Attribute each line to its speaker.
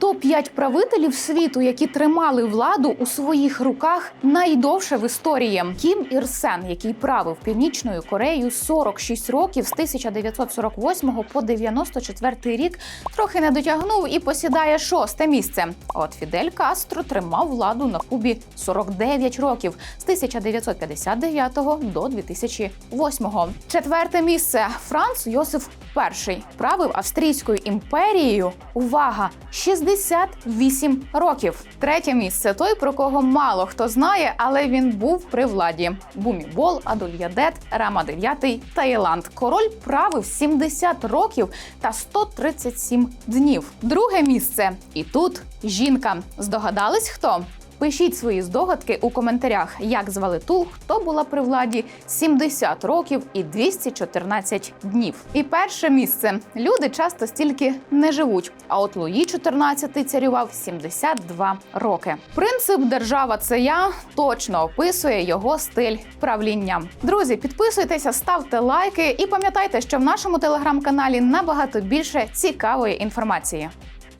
Speaker 1: Топ 5 правителів світу, які тримали владу у своїх руках найдовше в історії. Кім Ір Сен, який правив північною Кореєю 46 років з 1948 по 94 рік, трохи не дотягнув і посідає шосте місце. От Фідель Кастро тримав владу на Кубі 49 років з 1959 до 2008. Четверте місце Франц Йосиф І правив австрійською імперією. Увага! 68 років. Третє місце той, про кого мало хто знає, але він був при владі. Бумібол, Адульядет, Рама 9, Таїланд. Король правив 70 років та 137 днів. Друге місце. І тут жінка. Здогадались хто? Пишіть свої здогадки у коментарях, як звали ту, хто була при владі 70 років і 214 днів. І перше місце люди часто стільки не живуть. А от Луї 14 царював 72 роки. Принцип держава це я точно описує його стиль правління. Друзі, підписуйтеся, ставте лайки і пам'ятайте, що в нашому телеграм-каналі набагато більше цікавої інформації.